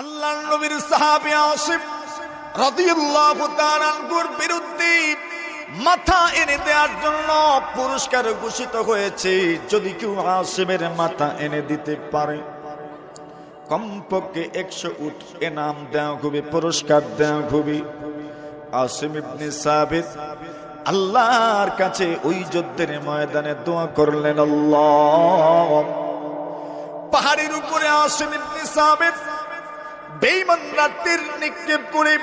আল্লাহ নবীর সাহাবী আসিফ রাদিয়াল্লাহু তাআলার বিরুদ্ধে মাথা এনে দেওয়ার জন্য পুরস্কার ঘোষিত হয়েছে। যদি কেউ আসিমের মাথা এনে দিতে পারে, কমপক্ষে একশো উঠ এনাম দেওয়া খুবই, পুরস্কার দেওয়া খুবই। আসিম ইবনে সাবিত আল্লাহর কাছে ওই যুদ্ধের ময়দানে দোয়া করলেন, আল্লাহ। পাহাড়ের উপরে আসিম ইবনে সাবিত বেঈমানরা তীর নিক্ষেপ করে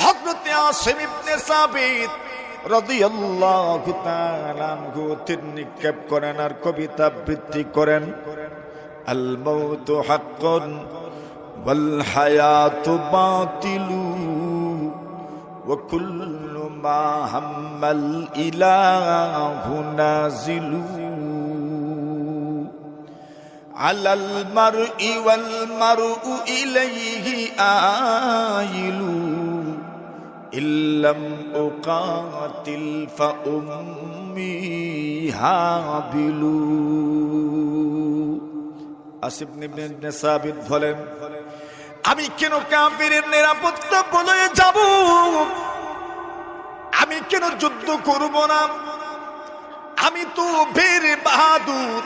হযরতে আসিম ইবনে সাবিত রাদিয়াল্লাহু তাআলা আনহু তীর নিক্ষেপ করেন আর কবিতা আবৃত্তি করেন। আল মাউতু হাক্কুন ওয়াল হায়াতু বাতিলু ওয়া কুল্লু মা হাম্মাল ইলাহু নাজিলু على المرء والمرء إليه آيل إن لم أقاتل فأمي هابل আসিফ নিবনে সাবিত বলেন আমি কেন কাফিরের নিরাপত্তা বলে যাব আমি কেন যুদ্ধ করব না আমি তো বীর বাহাদুর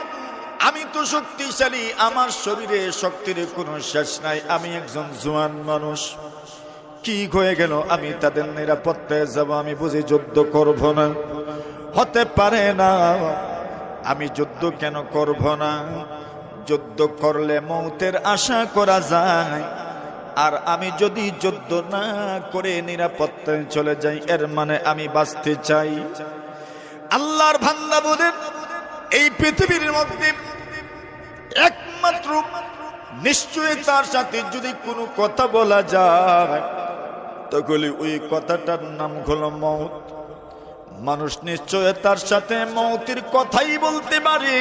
আমি তো শক্তিশালী, আমার শরীরে শক্তির কোনো শেষ নাই। আমি একজন জোয়ান মানুষ। কি হয়ে গেল? আমি তাদের নিরাপত্তায় যাব, আমি বুঝি যুদ্ধ করব না। হতে পারে না, আমি যুদ্ধ কেন করব না? যুদ্ধ করলে মৌতের আশা করা যায়। আর আমি যদি যুদ্ধ না করে নিরাপত্তায় চলে যাই, এর মানে আমি বাঁচতে চাই। আল্লাহর ভান্ডা বলেন, এই পৃথিবীর মধ্যে একমাত্র নিশ্চয়ই তার সাথে যদি কোনো কথা বলা যায়, তাহলে ওই কথাটার নাম হলো মৌত। মানুষ নিশ্চয় তার সাথে মৌতের কথাই বলতে পারে।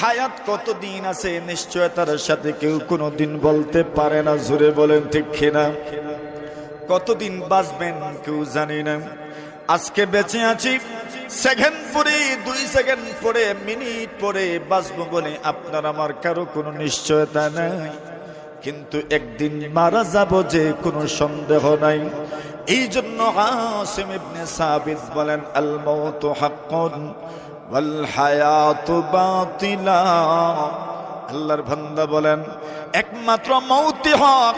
হায়াত কতদিন আছে নিশ্চয় তার সাথে কেউ কোনো দিন বলতে পারে না জুড়ে বলেন ঠিক কিনা? কতদিন বাঁচবেন কেউ জানি না। আজকে বেঁচে আছি সেকেন্ড পরে, দুই সেকেন্ড পরে, মিনিট পরে বাঁচবো বলে আপনার আমার কারও কোনো নিশ্চয়তা নাই। কিন্তু একদিন মারা যাব যে কোনো সন্দেহ নাই। এই জন্য আসিম ইবনে সাবিত বলেন আল মাউতু হাক্কুন ওয়াল হায়াতু বাতিলা। আল্লাহর বান্দা বলেন, একমাত্র মৌতি হক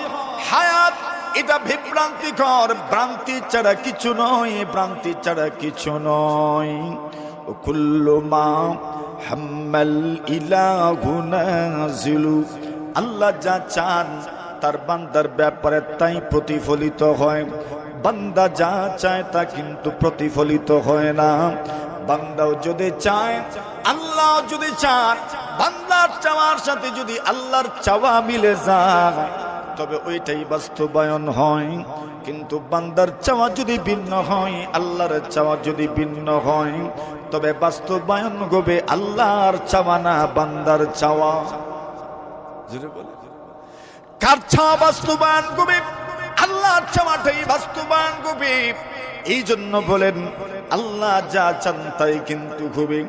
হায়াত এটা বিভ্রান্তিকর। ভ্রান্তি ছাড়া কিছু নয়, ভ্রান্তি ছাড়া কিছু নয়। ও কুল্লু মা হাম্মাল ইলাহু নাজিলু আল্লাহ যা চান তার বান্দার ব্যাপারে তাই প্রতিফলিত হয়। বান্দা যা চায় তা কিন্তু প্রতিফলিত হয় না। বান্দাও যদি চায় আল্লাহ যদি চান বান্দার চাওয়ার সাথে যদি আল্লাহর চাওয়া মিলে যায় তবে ওইটাই বাস্তবায়ন হয়। কিন্তু বান্দার চাওয়া যদি ভিন্ন হয়, আল্লাহর চাওয়া যদি ভিন্ন হয়, তবে বাস্তবায়ন হবে আল্লাহর চাওয়া না বান্দার চাওয়া। কার চাওয়া বাস্তবায়ন হবে? আল্লাহর চাওয়াটাই বাস্তবায়ন হবে। এই জন্য বলেন, আল্লাহ যা চান তাই কিন্তু হবে।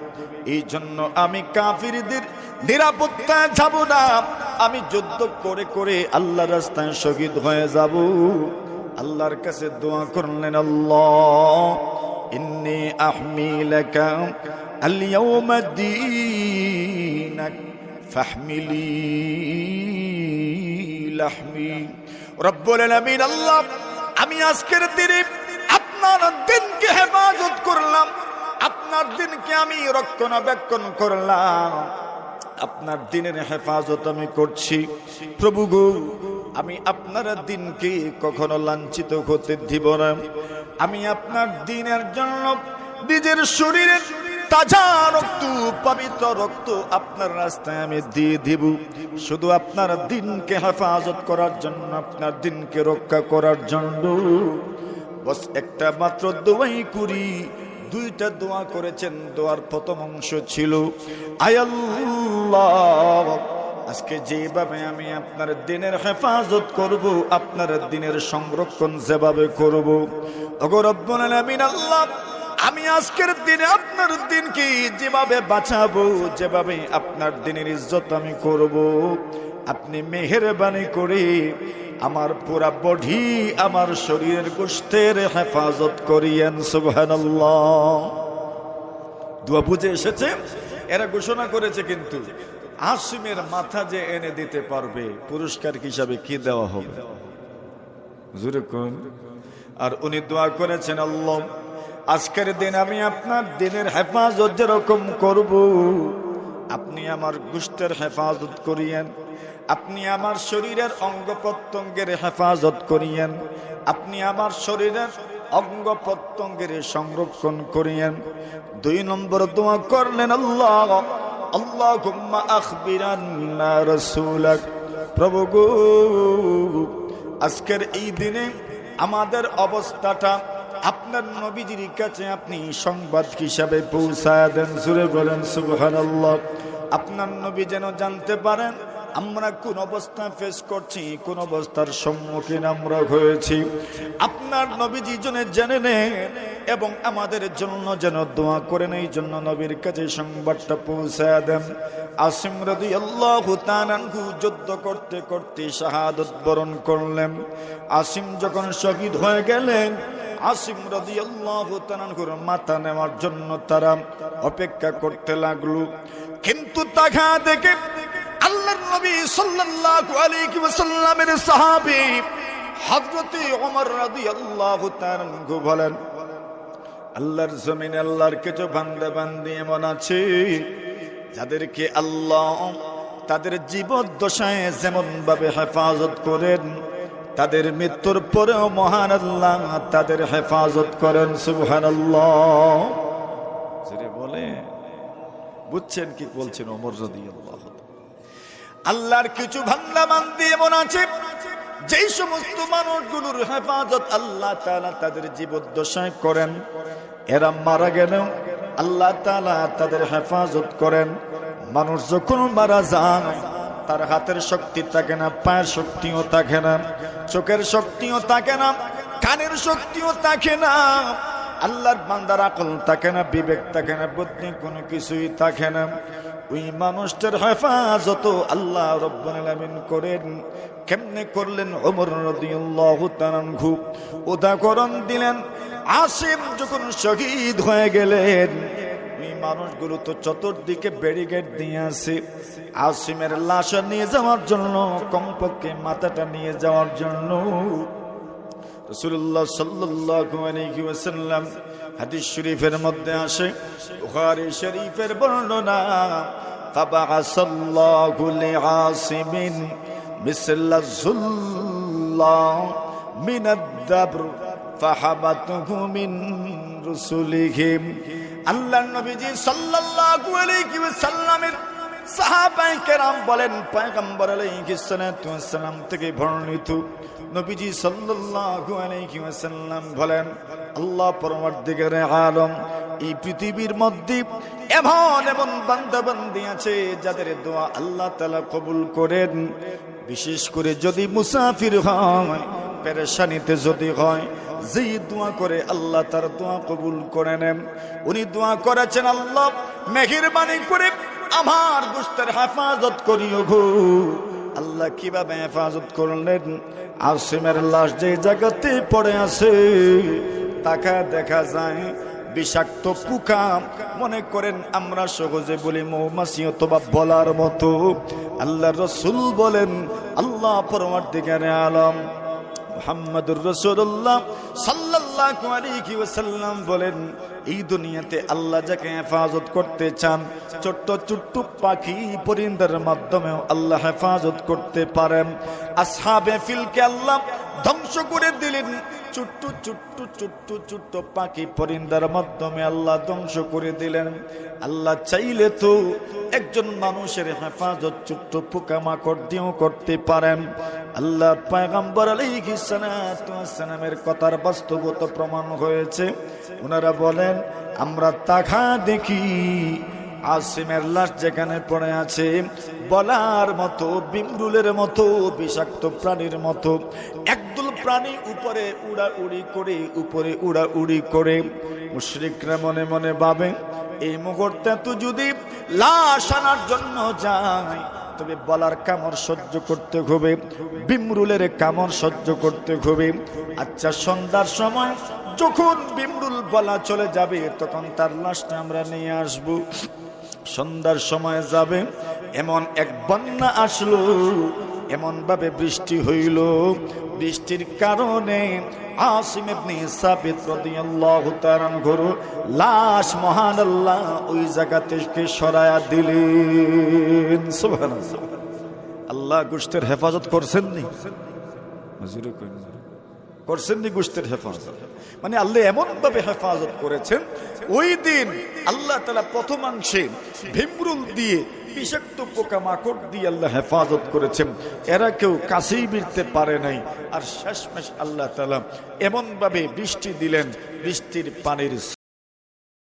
এই জন্য আমি কাফিরদের নিরাপত্তায় যাব না। আমি যুদ্ধ করে করে আল্লাহ রাস্তায় শহীদ হয়ে যাব। আল্লাহর কাছে দোয়া করলেন, আল্লাহ, ইন্নি আহমি লাকা আল ইয়াউমা দীনাক ফাহমিলি লাহমি। রব্বুল আলামিন, আল্লাহ, আমি আজকের দিনে আপনার দিনকে হেফাজত করলাম। আপনার দিনকে আমি রক্ষণাবেক্ষণ করলাম। আপনার দিনের হেফাজত আমি করছি। প্রভু গো, আমি আপনার দিনকে কখনো লাঞ্ছিত হতে দিব না। আমি আপনার দিনের জন্য নিজের শরীরের তাজা রক্ত, পবিত্র রক্ত আপনার রাস্তায় আমি দিয়ে দিব। শুধু আপনার দিনকে হেফাজত করার জন্য, আপনার দিনকে রক্ষা করার জন্য। বস, একটা মাত্র দোয়াই করি। দুইটা দোয়া করেছেন, দোয়ার প্রথম অংশ ছিল আজকে যেভাবে আমি আপনার দিনের হেফাজত করব, আপনার দিনের সংরক্ষণ যেভাবে করব আল্লাহ, আমি আজকের দিনে আপনার দিনকে যেভাবে বাঁচাবো, যেভাবে আপনার দিনের ইজ্জত আমি করব আপনি মেহেরবানি করে আমার পুরা বডি, আমার শরীরের গোষ্ঠের হেফাজত করিয়েন, সুবহানাল্লাহ। বুঝে এসেছে? এরা ঘোষণা করেছে কিন্তু আসিমের মাথা যে এনে দিতে পারবে, পুরস্কার হিসাবে কি দেওয়া হবে? আর উনি দোয়া করেছেন, আল্লাহ, আজকের দিন আমি আপনার দিনের হেফাজত যেরকম করব আপনি আমার গুষ্টের হেফাজত করিয়েন। আপনি আমার শরীরের অঙ্গ প্রত্যঙ্গের হেফাজত করিয়েন। আপনি আমার শরীরের অঙ্গ প্রত্যঙ্গের সংরক্ষণ করিয়েন। দুই নম্বর দোয়া করলেন, আল্লাহ আল্লাহ আখবিরান্না রসুলাক। প্রভু আজকের এই দিনে আমাদের অবস্থাটা আপনার নবীজির কাছে আপনি সংবাদ হিসাবে পৌঁছায় দেন সুরে বলেন, সুবহানাল্লাহ। আপনার নবী যেন জানতে পারেন, আমরা কোন অবস্থা ফেস করছি, কোন অবস্থার সম্মুখীন আমরা হয়েছি। আপনার নবীজি জনে জেনে নেন এবং আমাদের জন্য যেন দোয়া করেন, এই জন্য নবীর কাছে সংবাদটা পৌঁছায় দেন। আসিম রাদি আল্লাহ যুদ্ধ করতে করতে শাহাদত বরণ করলেন। আসিম যখন শহীদ হয়ে গেলেন আসিম রাদি আল্লাহ মাথা নেওয়ার জন্য তারা অপেক্ষা করতে লাগল। কিন্তু তাখা দেখে আল্লাহর নবী সাল্লাল্লাহু আলাইহি ওয়াসাল্লামের সাহাবী হযরতে ওমর রাদিয়াল্লাহু তাআলা বলেন, আল্লাহর জমিনে আল্লাহর কিছু বান্দা বান্দি এমন আছে যাদেরকে আল্লাহ তাদের জীবদ্দশায় যেমন ভাবে হেফাজত করেন তাদের মৃত্যুর পরেও মহান আল্লাহ তাদের হেফাজত করেন, সুবহানাল্লাহ। বলে বুঝছেন কি বলছেন ওমর রাদিয়াল্লাহু আল্লাহর কিছু ভান্ডা বান্দি এমন আছে, যেই সমস্ত মানুষগুলোর হেফাজত আল্লাহ তাআলা তাদের জীবদ্দশায় করেন। এরা মারা গেলেও আল্লাহ তাআলা তাদের হেফাজত করেন। মানুষ যখন মারা যায় তার হাতের শক্তি থাকে না, পায়ের শক্তিও থাকে না, চোখের শক্তিও থাকে না, কানের শক্তিও থাকে না, আল্লাহর বান্দার আকল থাকে না, বিবেক থাকে না, বুদ্ধি কোনো কিছুই থাকে না। ওই মানুষটার হেফাজত আল্লাহ আলামিন করেন। কেমনে করলেন? রাদিয়াল্লাহু তাআলা উদাহরণ দিলেন, আসিম যখন শহীদ হয়ে গেলেন ওই মানুষগুলো তো চতুর্দিকে ব্যারিকেড দিয়ে আছে। আসিমের লাশ নিয়ে যাওয়ার জন্য, কমপক্ষে মাথাটা নিয়ে যাওয়ার জন্য। রসুল্লাহ সাল্লাল্লাহু হাদিস শরীফের মধ্যে আসে, বুখারী শরীফের বর্ণনা ফাবাআসাল্লাহু লিআসিমিন মিসলা যুল্লা মিন আদ-দাবর ফাহাবাতুহু মিন রুসুলিহিম। আল্লাহর নবীজি সাল্লাল্লাহু আলাইহি ওয়াসাল্লামের সাহাবাই কেরাম বলেন, পয়গম্বর আলাইহিস সালাতু ওয়াসসালাম থেকে বর্ণিত নবীজি সাল্লাল্লাহু আলাইহি ওয়াসাল্লাম বলেন, আল্লাহ পরমার্থিকের আলম, এই পৃথিবীর মধ্যে এমন এমন বান্দাবান্দি আছে যাদের দোয়া আল্লাহ তাআলা কবুল করেন। বিশেষ করে যদি মুসাফির হয় পেরেশানিতে যদি হয়, যেই দোয়া করে আল্লাহ তার দোয়া কবুল করে নেন। উনি দোয়া করেছেন, আল্লাহ, মেহেরবানি করে আমার গোস্তের হেফাজত করিও গো। আল্লাহ কীভাবে হেফাজত করলেন? আসিমের লাশ যে জায়গাতে পড়ে আছে, তাকা দেখা যায় বিষাক্ত পুকা। মনে করেন, আমরা সহজে বলি মৌমাছি অথবা বলার মতো। আল্লাহ রসুল বলেন, আল্লাহ পরমার দিকে আলম মোহাম্মদুর রসুল্লাহ সাল্লাহ আলাইহি ওয়াসাল্লাম বলেন এই দুনিয়াতে আল্লাহ যাকে হেফাজত করতে চান, ছোট্ট ছোট্ট পাখি পরিন্দার মাধ্যমেও আল্লাহ হেফাজত করতে পারেন। আসহাবে ফিলকে আল্লাহ ধ্বংস করে দিলেন। ছোট্ট ছোট্ট ছোট্ট ছোট্ট পাখি পরিন্দার মাধ্যমে আল্লাহ ধ্বংস করে দিলেন। আল্লাহ চাইলে তো একজন মানুষের হেফাজত ছোট্ট পোকামাকড় দিয়েও করতে পারেন। আল্লাহ পায়গাম্বর আলাইহিস সালামের কথার বাস্তবত প্রমাণ হয়েছে। ওনারা বলেন আমরা তাখা দেখি। আসিমের লাশ যেখানে পড়ে আছে, বলার মতো, বিমরুলের মতো, বিষাক্ত প্রাণীর মতো। একদল প্রাণী উপরে উড়া উড়ি করে, উপরে উড়া উড়ি করে। মুশরিকরা মনে মনে ভাবে, এই মুহূর্তে তো যদি লাশ আনার জন্য যায়, তবে বলার কামড় সহ্য করতে হবে, বিমরুলের কামড় সহ্য করতে হবে। আচ্ছা সন্ধ্যার সময় যখন বিমরুল বলা চলে যাবে, তখন তার লাশটা আমরা নিয়ে আসব। সন্ধ্যার সময় যাবে, এমন এক বন্যা আসলো এমন ভাবে বৃষ্টি হইল। বৃষ্টির কারণে আসিম ইবনে সাবিত রাদিয়াল্লাহু তাআলা আনহু লাশ মহান আল্লাহ ওই জায়গা থেকে সরায়া দিলেন। আল্লাহ গোশতের হেফাজত করছেন নি? হুজুরে কইন না। করছেন গোশতের হেফাজত। মানে আল্লাহ এমন ভাবে হেফাজত করেছেন, ওই দিন আল্লাহ তালা প্রথমাংশে ভিমরুল দিয়ে বিষাক্ত পোকা মাকড় দিয়ে আল্লাহ হেফাজত করেছেন। এরা কেউ কাছেই বিরতে পারে নাই। আর শেষমেশ আল্লাহ তালা এমনভাবে বৃষ্টি দিলেন, বৃষ্টির পানির